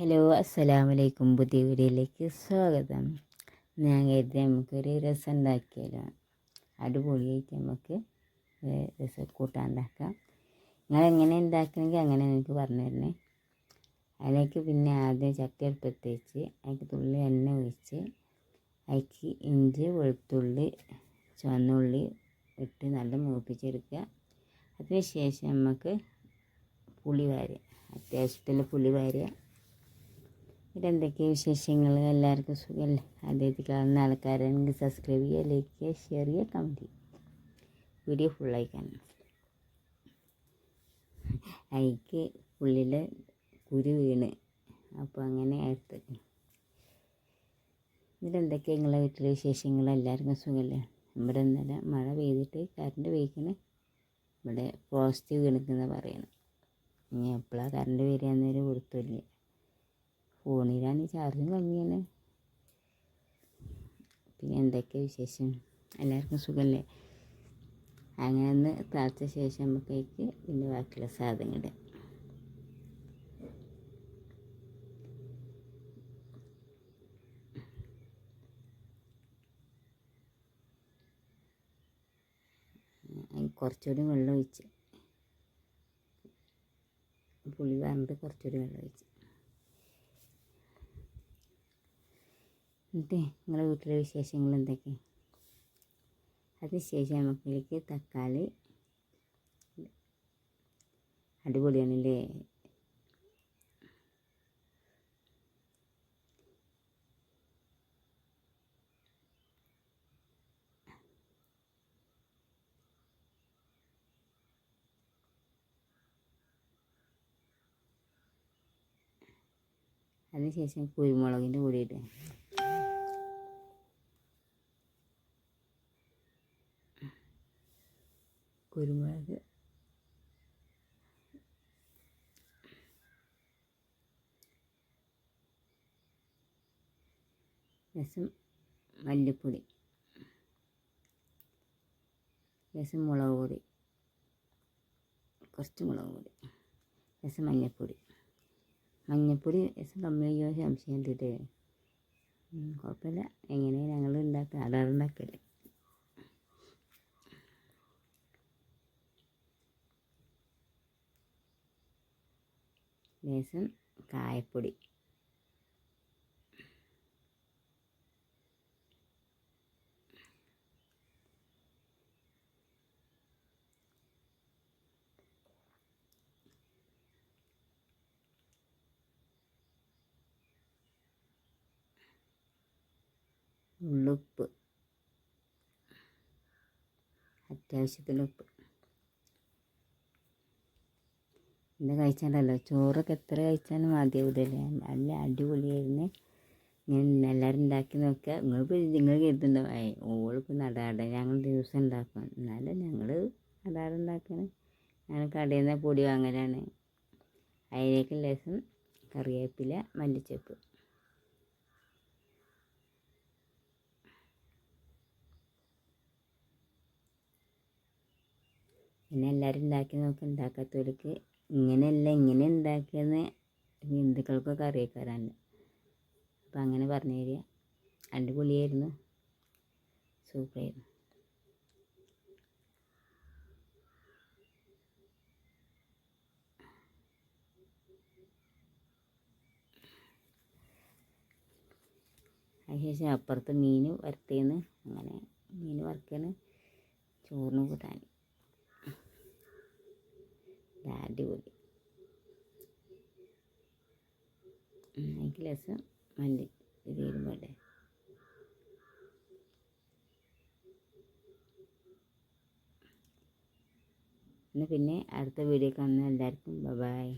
Hello അസ്സലാമു അലൈക്കും പുതിയ വീഡിയോയിലേക്ക് സ്വാഗതം. ഞാൻ കരുതി നമുക്കൊരു രസം ഉണ്ടാക്കിയാലോ. അടിപൊളിയായിട്ട് നമുക്ക് രസം കൂട്ടാൻ ഉണ്ടാക്കാം. നിങ്ങൾ എങ്ങനെ ഉണ്ടാക്കണമെങ്കിൽ അങ്ങനെ എനിക്ക് പറഞ്ഞു തരണേ അതിലേക്ക് പിന്നെ ആദ്യം ചട്ടി അടുപ്പത്ത് വെച്ച് അതിലേക്ക് തുള്ളി എണ്ണ ഒഴിച്ച് അതിലേക്ക് ഇഞ്ചി വെളുത്തുള്ളി ചുവന്നുള്ളി ഇട്ട് നല്ല മൂപ്പിച്ചെടുക്കുക. അതിന് ശേഷം നമുക്ക് പുളി വാരുക. അത്യാവശ്യത്തിൽ പുളി വാരുക. ഇതെന്തൊക്കെയാണ് വിശേഷങ്ങൾ? എല്ലാവർക്കും സുഖമല്ലേ ആദ്യമായിട്ട് കാണുന്ന ആൾക്കാരാണെങ്കിൽ സബ്സ്ക്രൈബ് ചെയ്യുക ലൈക്ക് ചെയ്യുക ഷെയർ ചെയ്യുക കമന്റ് ചെയ്യുക. വീഡിയോ ഫുള്ളായി കാണണം അയക്ക് ഉള്ളിൽ കുരു വീണ്. അപ്പോൾ അങ്ങനെ എടുത്ത് ഇതിലെന്തൊക്കെയാണ് നിങ്ങളെ വീട്ടിലെ വിശേഷങ്ങൾ? എല്ലാവർക്കും സുഖമല്ലേ ഇവിടെ ഇന്നലെ മഴ പെയ്തിട്ട് കറണ്ട് പോയിക്കണ് ഇവിടെ പോസിറ്റീവ് കിണക്കുന്ന പറയണം. ഇനി എപ്പോഴാണ് കറണ്ട് വരിക എന്നൊരു കൊടുത്തില്ല ഫോണിലാണ് ചാർജും കമ്മിയാണ് പിന്നെ എന്തൊക്കെ വിശേഷം? എല്ലാവർക്കും സുഖമല്ലേ അങ്ങനെ ഒന്ന് പ്രാർത്ഥിച്ച ശേഷം നമുക്കേക്ക് പിന്നെ ബാക്കിയുള്ള സാധനങ്ങൾ കുറച്ചുകൂടി വെള്ളം ഒഴിച്ച്. പുളി പറഞ്ഞിട്ട് കുറച്ചുകൂടി വെള്ളം ഒഴിച്ച്. എന്നിട്ട് നിങ്ങളുടെ വീട്ടിലെ വിശേഷങ്ങൾ എന്തൊക്കെ? അതിനുശേഷം നമുക്കിലേക്ക് തക്കാളി അടിപൊളിയാണല്ലേ? അതിനുശേഷം കുരുമുളകിന്റെ പൊടി കുരുമുളക് രസം മല്ലിപ്പൊടി. രസം മുളക് പൊടി. കുറച്ച് മുളക് പൊടി. രസം മഞ്ഞൾപ്പൊടി മഞ്ഞൾപ്പൊടി രസം കമ്മി ചെയ്യുക സംശയം കണ്ടിട്ട് കുഴപ്പമില്ല. എങ്ങനെയാണ് ഞങ്ങൾ ഉണ്ടാക്കുക? അതാണ് ലേശം കായപ്പൊടി. ഉള്ളുപ്പ്. അത്യാവശ്യത്തിന് ഉപ്പ് ഇന്ന് കഴിച്ചാലല്ലോ ചോറൊക്കെ എത്ര കഴിച്ചാലും മതിയാവില്ലല്ലേ നല്ല അടിപൊളിയായിരുന്നു. ഞാൻ എല്ലാവരും ഉണ്ടാക്കി നോക്കുക. നിങ്ങൾക്ക് നിങ്ങൾ കരുതുന്നുണ്ടാവും ഓളിപ്പോൾ നടാട ഞങ്ങൾ ദിവസം ഉണ്ടാക്കും. എന്നാലും ഞങ്ങൾ നടാട ഉണ്ടാക്കണം. ഞങ്ങൾ കടയിൽ നിന്ന് പൊടി വാങ്ങലാണ്. അതിലേക്ക് ലേശം കറിവേപ്പില മല്ലിച്ചപ്പ്. പിന്നെ എല്ലാവരും ഉണ്ടാക്കി നോക്കി ഉണ്ടാക്കാത്തവർക്ക് ഇങ്ങനെയല്ല ഇങ്ങനെ ഉണ്ടാക്കിയെന്ന് ഹിന്ദുക്കൾക്കൊക്കെ അറിയിക്കാറുണ്ട്. അപ്പം അങ്ങനെ പറഞ്ഞു തരിക. അടിപൊളിയായിരുന്നു. സൂപ്പറായിരുന്നു. അതിനുശേഷം അപ്പുറത്ത് മീൻ വറുത്തേന്ന് അങ്ങനെ മീൻ വറുക്കാന് ചോറിന് കൂട്ടാൻ. അടിപൊളി. എനിക്ക് രസം മല്ലി വരുമ്പോട്ടെ എന്നാൽ പിന്നെ അടുത്ത വീഡിയോ കാണുന്ന എല്ലാവർക്കും ബൈ